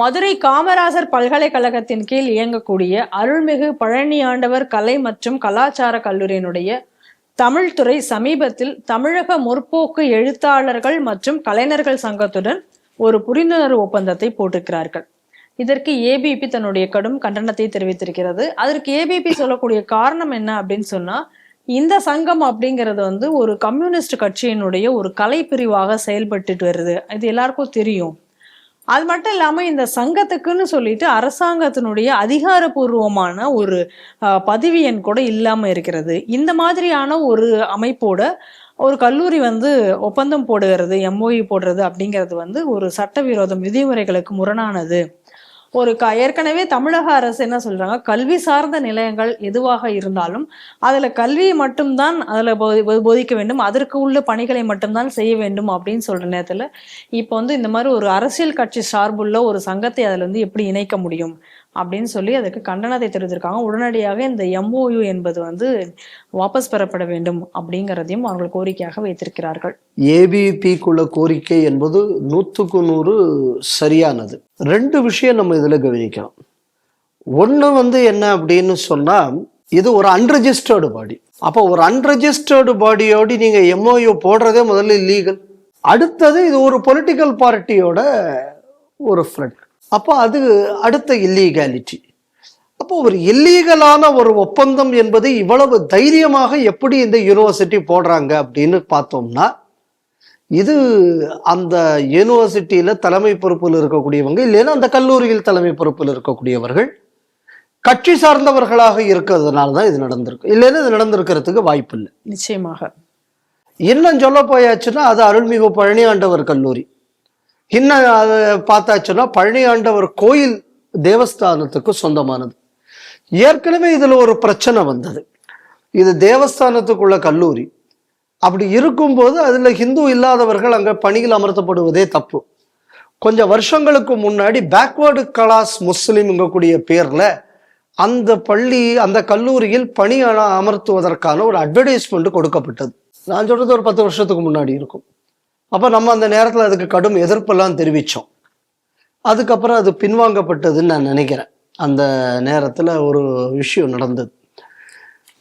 மதுரை காமராசர் பல்கலைக்கழகத்தின் கீழ் இயங்கக்கூடிய அருள்மிகு பழனி ஆண்டவர் கலை மற்றும் கலாச்சார கல்லூரியினுடைய தமிழ்துறை சமீபத்தில் தமிழக முற்போக்கு எழுத்தாளர்கள் மற்றும் கலைஞர்கள் சங்கத்துடன் ஒரு புரிந்துணர்வு ஒப்பந்தத்தை போட்டிருக்கிறார்கள். இதற்கு ஏபிபி தன்னுடைய கடும் கண்டனத்தை தெரிவித்திருக்கிறது. அதற்கு ஏபிபி சொல்லக்கூடிய காரணம் என்ன அப்படின்னு சொன்னா இந்த சங்கம் அப்படிங்கிறது வந்து ஒரு கம்யூனிஸ்ட் கட்சியினுடைய ஒரு கலை பிரிவாக செயல்பட்டுட்டு வருது. இது எல்லாருக்கும் தெரியும். அது மட்டும் இல்லாமல் இந்த சங்கத்துக்குன்னு சொல்லிட்டு அரசாங்கத்தினுடைய அதிகாரப்பூர்வமான ஒரு பதவி பதிவு எண் கூட இல்லாமல் இருக்கிறது. இந்த மாதிரியான ஒரு அமைப்போட ஒரு கல்லூரி வந்து ஒப்பந்தம் போடுகிறது எம்ஓஇ போடுறது அப்படிங்கிறது வந்து ஒரு சட்டவிரோதம் விதிமுறைகளுக்கு முரணானது. ஒரு க ஏற்கனவே தமிழக அரசு என்ன சொல்றாங்க? கல்வி சார்ந்த நிலையங்கள் எதுவாக இருந்தாலும் அதுல கல்வியை மட்டும்தான் அதுல போதி- போ- போதிக்க வேண்டும். அதற்கு உள்ள பணிகளை மட்டும்தான் செய்ய வேண்டும் அப்படின்னு சொல்ற நேரத்துல இப்போ வந்து இந்த மாதிரி ஒரு அரசியல் கட்சி சார்புள்ள ஒரு சங்கத்தை அதுல வந்து எப்படி இணைக்க முடியும்? அப்படின்னு சொல்லி அதுக்கு கண்டனத்தை தெரிவித்திருக்காங்க. உடனடியாக இந்த எம்ஓயு என்பது வந்து வாபஸ் பெறப்பட வேண்டும் அப்படிங்கிறதையும் அவர்கள் கோரிக்கையாக வைத்திருக்கிறார்கள். ஏபிபிக்குள்ள கோரிக்கை என்பது நூற்றுக்கு நூறு சரியானது. ரெண்டு விஷயம் நம்ம இதில் கவனிக்கணும். ஒன்று வந்து என்ன அப்படின்னு சொன்னால் இது ஒரு அன்ரெஜிஸ்டர்டு பாடி அப்போ ஒரு அன்ரெஜிஸ்டர்டு பாடியோடு நீங்கள் எம்ஓயு போடுறதே முதல்ல இல்லீகல் அடுத்தது இது ஒரு பொலிட்டிக்கல் பார்ட்டியோட ஒரு ஃப்ரெண்ட் அப்போ அது அடுத்த இல்லீகாலிட்டி. அப்போ ஒரு இல்லீகலான ஒரு ஒப்பந்தம் என்பது இவ்வளவு தைரியமாக எப்படி இந்த யூனிவர்சிட்டி போடுறாங்க அப்படின்னு பார்த்தோம்னா இது அந்த யூனிவர்சிட்டியில தலைமை பொறுப்பில் இருக்கக்கூடியவங்க இல்லைன்னா அந்த கல்லூரியில் தலைமை பொறுப்பில் இருக்கக்கூடியவர்கள் கட்சி சார்ந்தவர்களாக இருக்கிறதுனால தான் இது நடந்திருக்கு. இல்லைன்னா இது நடந்திருக்கிறதுக்கு வாய்ப்பு இல்லை நிச்சயமாக. இன்னும் சொல்ல போயாச்சுன்னா அது அருள்மிகு பழனி ஆண்டவர் கல்லூரி. இன்னும் அதை பார்த்தாச்சுன்னா பழனியாண்டவர் கோயில் தேவஸ்தானத்துக்கு சொந்தமானது. ஏற்கனவே இதில் ஒரு பிரச்சனை வந்தது. இது தேவஸ்தானத்துக்குள்ள கல்லூரி. அப்படி இருக்கும்போது அதில் ஹிந்து இல்லாதவர்கள் அங்கே பணியில் அமர்த்தப்படுவதே தப்பு. கொஞ்சம் வருஷங்களுக்கு முன்னாடி பேக்வேர்டு கலாஸ் முஸ்லீம்ங்கக்கூடிய பேரில் அந்த பள்ளி அந்த கல்லூரியில் பணி அமர்த்துவதற்கான ஒரு அட்வர்டைஸ்மெண்ட் கொடுக்கப்பட்டது. நான் சொல்கிறது ஒரு பத்து வருஷத்துக்கு முன்னாடி இருக்கும். அப்போ நம்ம அந்த நேரத்தில் அதுக்கு கடும் எதிர்ப்பெல்லாம் தெரிவித்தோம் அதுக்கப்புறம் அது பின்வாங்கப்பட்டதுன்னு நான் நினைக்கிறேன். அந்த நேரத்தில் ஒரு விஷயம் நடந்தது.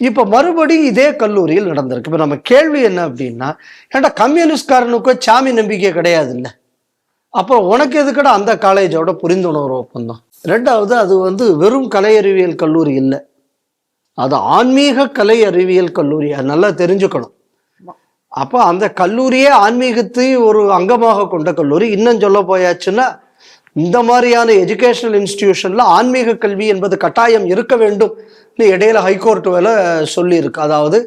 இப்போ மறுபடி இதே கல்லூரியில் நடந்திருக்கு. இப்போ நம்ம கேள்வி என்ன அப்படின்னா ஏன்டா கம்யூனிஸ்ட்காரனுக்கோ சாமி நம்பிக்கை கிடையாதுல்ல? அப்போ உனக்கு எதுக்கடா அந்த காலேஜோட புரிந்துணர்வு ஒப்பந்தம்? ரெண்டாவது அது வந்து வெறும் கலை அறிவியல் கல்லூரி இல்லை. அது ஆன்மீக கலை அறிவியல் கல்லூரி. அது நல்லா தெரிஞ்சுக்கணும். அப்போ அந்த கல்லூரியே ஆன்மீகத்தை ஒரு அங்கமாக கொண்ட கல்லூரி. இன்னும் சொல்ல போயாச்சுன்னா இந்த மாதிரியான எஜுகேஷனல் இன்ஸ்டிடியூஷன்ல ஆன்மீக கல்வி என்பது கட்டாயம் இருக்க வேண்டும் இடையில ஹைகோர்ட் வேலை சொல்லியிருக்கு. அதாவது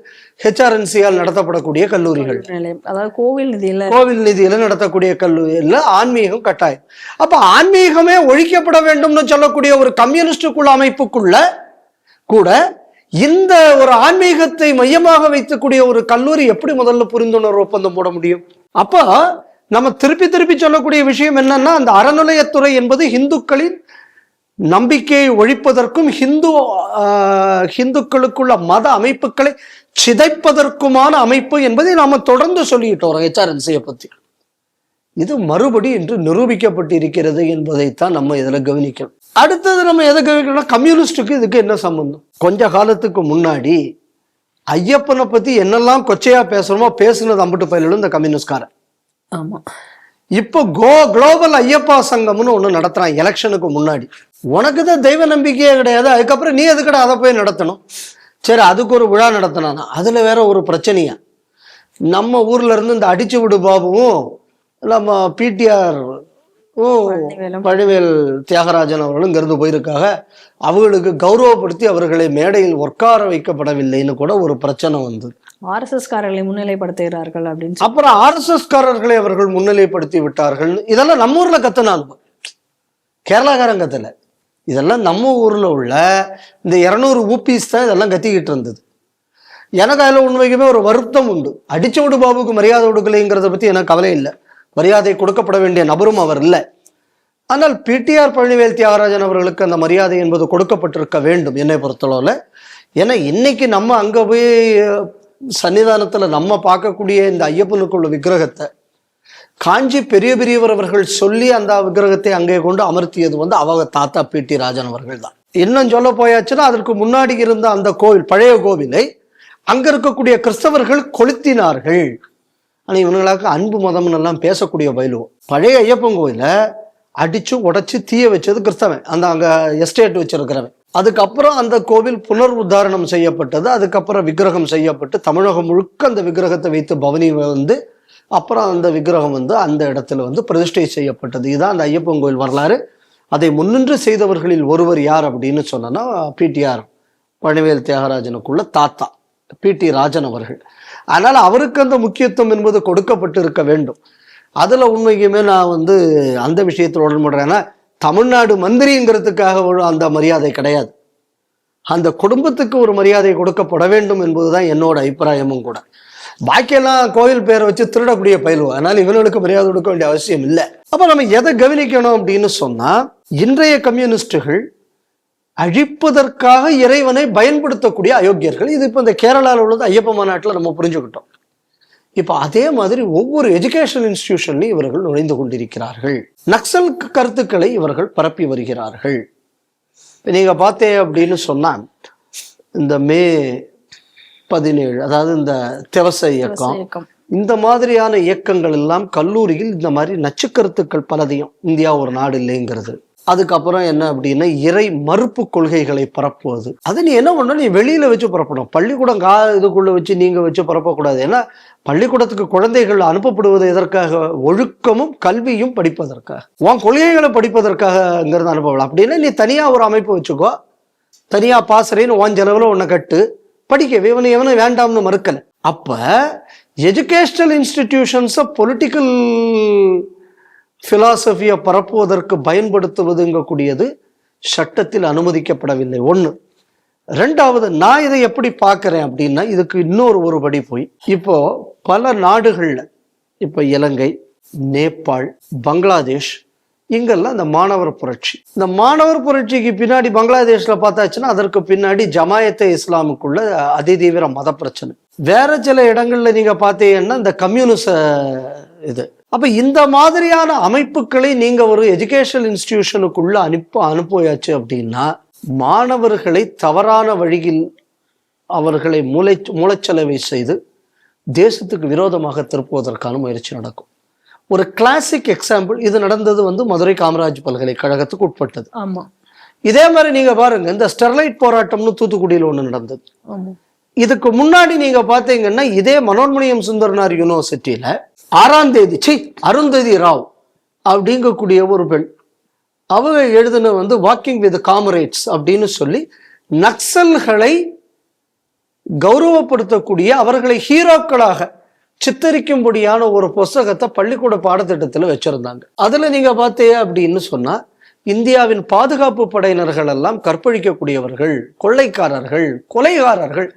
ஹெச்ஆர்என்சியால் நடத்தப்படக்கூடிய கல்லூரிகள். அதாவது கோவில் நிதியில. கோவில் நிதியில நடத்தக்கூடிய கல்லூரியில் ஆன்மீகம் கட்டாயம். அப்ப ஆன்மீகமே ஒழிக்கப்பட வேண்டும்னு சொல்லக்கூடிய ஒரு கம்யூனிஸ்டுக்குள்ள அமைப்புக்குள்ள கூட இந்த ஒரு ஆன்மீகத்தை மையமாக வைத்துக்கூடிய ஒரு கல்லூரி எப்படி முதல்ல புரிந்துணர்வு ஒப்பந்தம் போட முடியும்? அப்போ நம்ம திருப்பி திருப்பி சொல்லக்கூடிய விஷயம் என்னன்னா அந்த அறநிலையத்துறை என்பது இந்துக்களின் நம்பிக்கையை ஒழிப்பதற்கும் ஹிந்து ஹிந்துக்களுக்குள்ள மத அமைப்புகளை சிதைப்பதற்குமான அமைப்பு என்பதை நாம தொடர்ந்து சொல்லிட்டு வரோம் ஹெச்ஆர்என்சியை பத்தி. இது மறுபடி இன்று நிரூபிக்கப்பட்டிருக்கிறது என்பதைத்தான் நம்ம இதில் கவனிக்கணும். அடுத்தது நம்ம எதை கவனிக்கணும்னா கம்யூனிஸ்டுக்கு இதுக்கு என்ன சம்பந்தம்? கொஞ்ச காலத்துக்கு முன்னாடி ஐயப்பனை பத்தி என்னெல்லாம் கொச்சையா பேசுறோமோ பேசுனது அம்பட்டு பயிலும் இந்த கம்யூனிஸ்ட்காரன். ஆமா. இப்போ கோ குளோபல் ஐயப்பா சங்கம்னு ஒன்று நடத்துறான் எலெக்ஷனுக்கு முன்னாடி. உனக்கு தான் தெய்வ நம்பிக்கையே கிடையாது அதுக்கப்புறம் நீ எதுக்கட அதை போய் நடத்தணும்? சரி அதுக்கு ஒரு விழா நடத்தினானா? அதுல வேற ஒரு பிரச்சனையா? நம்ம ஊர்ல இருந்து இந்த அடிச்சு விடு பாபுவும் நம்ம பிடிஆர் பழனிவேலும். பழனிவேல் தியாகராஜன் அவர்களும் இங்கிருந்து போயிருக்காங்க அவங்களுக்கு கௌரவப்படுத்தி அவர்களை மேடையில் உட்கார வைக்கப்படவில்லைன்னு கூட ஒரு பிரச்சனை வந்தது ஆர்எஸ்எஸ் காரர்களை முன்னிலைப்படுத்துகிறார்கள் அப்படின்னு அப்புறம் ஆர்எஸ்எஸ் காரர்களை அவர்கள் முன்னிலைப்படுத்தி விட்டார்கள். இதெல்லாம் நம்ம ஊர்ல கத்துனான் கேரளாக்காரன் கத்தல. இதெல்லாம் நம்ம ஊர்ல உள்ள இந்த இருநூறு ஊபிஸ் தான் இதெல்லாம் கத்திக்கிட்டு இருந்தது. எனக்கு அதில் உண்மைக்குமே ஒரு வருத்தம் உண்டு. அடிச்ச விடு பாபுக்கு மரியாதை கொடுக்கலைங்கிறத பத்தி எனக்கு கவலை இல்லை. மரியாதை கொடுக்கப்பட வேண்டிய நபரும் அவர் இல்லை. ஆனால் பிடிஆர் பழனிவேல் தியாகராஜன் அவர்களுக்கு அந்த மரியாதை என்பது கொடுக்கப்பட்டிருக்க வேண்டும் என்னை பொறுத்தளவில். ஏன்னா இன்னைக்கு நம்ம அங்கே போய் சன்னிதானத்தில் நம்ம பார்க்கக்கூடிய இந்த ஐயப்பனுக்குள்ள விக்கிரகத்தை காஞ்சி பெரிய பெரியவர் அவர்கள் சொல்லி அந்த விக்கிரகத்தை அங்கே கொண்டு அமர்த்தியது வந்து அவங்க தாத்தா பி டி ராஜன் அவர்கள் தான். இன்னும் சொல்ல போயாச்சுன்னா அதற்கு முன்னாடி இருந்த அந்த கோவில் பழைய கோவிலை அங்கே இருக்கக்கூடிய கிறிஸ்தவர்கள் கொளுத்தினார்கள். ஆனால் இவனுங்களாக்கு அன்பு மதம்னு எல்லாம் பேசக்கூடிய பயிலுவோம். பழைய ஐயப்பன் கோயிலை அடிச்சு உடைச்சு தீய வச்சது கிறிஸ்தவன். அந்த அங்க எஸ்டேட் வச்சிருக்கிறவன். அதுக்கப்புறம் அந்த கோவில் புனர் உத்தாரணம் செய்யப்பட்டது. அதுக்கப்புறம் விக்கிரகம் செய்யப்பட்டு தமிழகம் முழுக்க அந்த விக்கிரகத்தை வைத்து பவனி வந்து அப்புறம் அந்த விக்கிரகம் வந்து அந்த இடத்துல வந்து பிரதிஷ்டை செய்யப்பட்டது. இதுதான் அந்த ஐயப்பன் கோயில் வரலாறு. அதை முன்னின்று செய்தவர்களில் ஒருவர் யார் அப்படின்னு சொன்னோன்னா பிடிஆர் பழனிவேல் தியாகராஜனுக்குள்ள தாத்தா பி டி ராஜன் அவர்கள். அதனால் அவருக்கு அந்த முக்கியத்துவம் என்பது கொடுக்கப்பட்டு இருக்க வேண்டும். அதில் உண்மைக்குமே நான் வந்து அந்த விஷயத்தில் உடன்படுறேன். ஏன்னா தமிழ்நாடு மந்திரிங்கிறதுக்காக ஒரு அந்த மரியாதை கிடையாது. அந்த குடும்பத்துக்கு ஒரு மரியாதை கொடுக்கப்பட வேண்டும் என்பது தான் என்னோட அபிப்பிராயமும் கூட. பாக்கியெல்லாம் கோயில் பேரை வச்சு திருடக்கூடிய பயிலுவோம் அதனால இவர்களுக்கு மரியாதை கொடுக்க வேண்டிய அவசியம் இல்லை. அப்போ நம்ம எதை கவனிக்கணும் அப்படின்னு சொன்னால் இன்றைய கம்யூனிஸ்டுகள் அழிப்பதற்காக இறைவனை பயன்படுத்தக்கூடிய அயோக்கியர்கள். இது இப்போ இந்த கேரளாவில் உள்ளது ஐயப்ப மாநாட்டில் நம்ம புரிஞ்சுக்கிட்டோம். இப்போ அதே மாதிரி ஒவ்வொரு எஜுகேஷனல் இன்ஸ்டிடியூஷன்லையும் இவர்கள் நுழைந்து கொண்டிருக்கிறார்கள். நக்சல் கருத்துக்களை இவர்கள் பரப்பி வருகிறார்கள். இப்போ நீங்கள் பார்த்தே அப்படின்னு சொன்னால் இந்த மே பதினேழு அதாவது இந்த திவச இயக்கம். இந்த மாதிரியான இயக்கங்கள் எல்லாம் கல்லூரியில் இந்த மாதிரி நச்சுக்கருத்துக்கள் பலதையும் இந்தியா ஒரு நாடு இல்லைங்கிறது. அதுக்கப்புறம் என்ன அப்படின்னா இறை மறுப்பு கொள்கைகளை பரப்புவது. அது நீ என்ன பண்ணணும்? நீ வெளியில் வச்சு பரப்பணும் பள்ளிக்கூடம் கா இதுக்குள்ள வச்சு நீங்கள் வச்சு பரப்பக்கூடாது ஏன்னா பள்ளிக்கூடத்துக்கு குழந்தைகள் அனுப்பப்படுவது எதற்காக? ஒழுக்கமும் கல்வியும் படிப்பதற்காக. உன் கொள்கைகளை படிப்பதற்காகங்கிறது அனுப்பலாம் அப்படின்னா நீ தனியாக ஒரு அமைப்பு வச்சுக்கோ. தனியாக பாசறைன்னு உன் செலவில் உன்னை கட்டு. படிக்க இவனை எவனை வேண்டாம்னு மறுக்கல. அப்போ எஜுகேஷனல் இன்ஸ்டிடியூஷன்ஸை பொலிட்டிக்கல் பிலாசபியை பரப்புவதற்கு பயன்படுத்துவதுங்கக்கூடியது சட்டத்தில் அனுமதிக்கப்படவில்லை. ஒன்று ரெண்டாவது நான் இதை எப்படி பார்க்குறேன் அப்படின்னா இதுக்கு இன்னொரு ஒரு படி போய் இப்போ பல நாடுகளில் இப்போ இலங்கை நேபாள் பங்களாதேஷ் இங்கெல்லாம் இந்த மாணவர் புரட்சி. இந்த மாணவர் புரட்சிக்கு பின்னாடி பங்களாதேஷில் பார்த்தாச்சுன்னா அதற்கு பின்னாடி ஜமாயத்தை இஸ்லாமுக்குள்ள அதிதீவிர மத பிரச்சனை. வேற சில இடங்கள்ல நீங்க பார்த்தீங்கன்னா இந்த கம்யூனிச இது அப்ப இந்த மாதிரியான அமைப்புகளை நீங்க ஒரு எஜுகேஷனல் இன்ஸ்டிடியூஷனுக்குள்ள அனுப்ப அனுப்பியாச்சு அப்படின்னா மாணவர்களை தவறான வழியில் அவர்களை மூளை மூளைச்சலவை செய்து தேசத்துக்கு விரோதமாக திருப்புவதற்கான முயற்சி நடக்கும். ஒரு கிளாசிக் எக்ஸாம்பிள் இது நடந்தது வந்து மதுரை காமராஜ் பல்கலைக்கழகத்துக்கு உட்பட்டது. ஆமா. இதே மாதிரி நீங்க பாருங்க இந்த ஸ்டெர்லைட் போராட்டம்னு தூத்துக்குடியில் ஒண்ணு நடந்தது. இதுக்கு முன்னாடி நீங்க பாத்தீங்கன்னா இதே மனோன்மணியம் சுந்தரனார் யூனிவர்சிட்டியில ஆறாம் தேதி சி அருந்ததி ராவ் அப்படிங்கக்கூடிய ஒரு பெண். அவங்க எழுதின வந்து வாக்கிங் வித் காமரேட்ஸ் அப்படின்னு சொல்லி நக்சல்களை கௌரவப்படுத்தக்கூடிய அவர்களை ஹீரோக்களாக சித்தரிக்கும்படியான ஒரு புஸ்தகத்தை பள்ளிக்கூட பாடத்திட்டத்தில் வச்சுருந்தாங்க. அதில் நீங்கள் பார்த்தே அப்படின்னு சொன்னால் இந்தியாவின் பாதுகாப்பு படையினர்கள் எல்லாம் கற்பழிக்கக்கூடியவர்கள் கொள்ளைக்காரர்கள் கொலைகாரர்கள்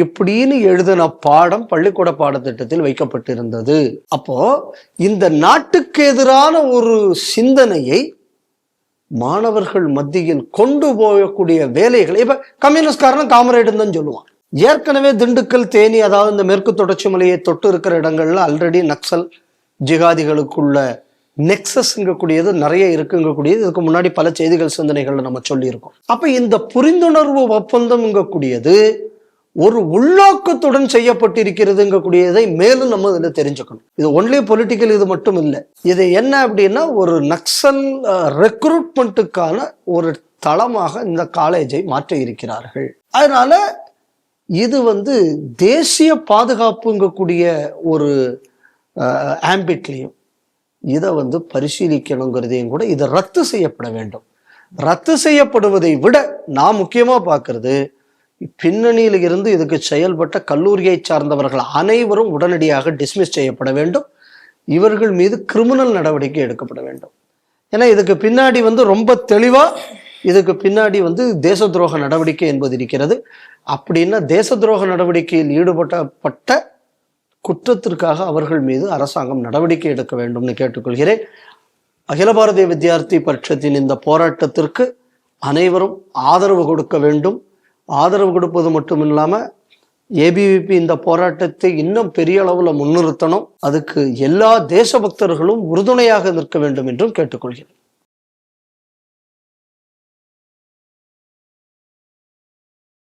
இப்படின்னு எழுதின பாடம் பள்ளிக்கூட பாடத்திட்டத்தில் வைக்கப்பட்டிருந்தது. அப்போ இந்த நாட்டுக்கு எதிரான ஒரு சிந்தனையை மாணவர்கள் மத்தியில் கொண்டு போகக்கூடிய வேலைகளை இப்ப கம்யூனிஸ்ட்காரன் காமரேடுன்னு தான் சொல்லுவான். ஏற்கனவே திண்டுக்கல் தேனி அதாவது இந்த மேற்கு தொடர்ச்சி மலையை தொட்டு இருக்கிற இடங்கள்ல ஆல்ரெடி நக்சல் ஜிகாதிகளுக்குள்ள நெக்ஸஸ்ங்கக்கூடியது நிறைய இருக்குங்கக்கூடியது. இதுக்கு முன்னாடி பல செய்திகள் சிந்தனைகள்ல நம்ம சொல்லியிருக்கோம். அப்ப இந்த புரிந்துணர்வு ஒப்பந்தம்ங்கக்கூடியது ஒரு உள்நோக்கத்துடன் செய்யப்பட்டிருக்கிறதுங்கக்கூடியதை மேலும் நம்ம இதில் தெரிஞ்சுக்கணும். இது ஒன்லி பொலிட்டிக்கல் இது மட்டும் இல்லை. இது என்ன அப்படின்னா ஒரு நக்சல் ரெக்ரூட்மெண்ட்டுக்கான ஒரு தளமாக இந்த காலேஜை மாற்றி இருக்கிறார்கள். அதனால இது வந்து தேசிய பாதுகாப்புங்கக்கூடிய ஒரு ஆம்பிட்லையும் இதை வந்து பரிசீலிக்கணுங்கிறதையும் கூட இது ரத்து செய்யப்பட வேண்டும். ரத்து செய்யப்படுவதை விட நான் முக்கியமாக பார்க்கறது பின்னணியில் இருந்து இதுக்கு செயல்பட்ட கல்லூரியை சார்ந்தவர்கள் அனைவரும் உடனடியாக டிஸ்மிஸ் செய்யப்பட வேண்டும். இவர்கள் மீது கிரிமினல் நடவடிக்கை எடுக்கப்பட வேண்டும். ஏன்னா இதுக்கு பின்னாடி வந்து ரொம்ப தெளிவாக இதுக்கு பின்னாடி வந்து தேச துரோக நடவடிக்கை என்பது இருக்கிறது. அப்படின்னா தேச துரோக நடவடிக்கையில் ஈடுபட்டப்பட்ட குற்றத்திற்காக அவர்கள் மீது அரசாங்கம் நடவடிக்கை எடுக்க வேண்டும்னு கேட்டுக்கொள்கிறேன். அகில பாரதிய வித்யார்த்தி பட்சத்தின் இந்த போராட்டத்திற்கு அனைவரும் ஆதரவு கொடுக்க வேண்டும். ஆதரவு கொடுப்பது மட்டும் இல்லாமல் ஏபிவிபி இந்த போராட்டத்தை இன்னும் பெரிய அளவில் முன்னிறுத்தணும். அதுக்கு எல்லா தேசபக்தர்களும் உறுதுணையாக நிற்க வேண்டும் என்றும் கேட்டுக்கொள்கிறேன்.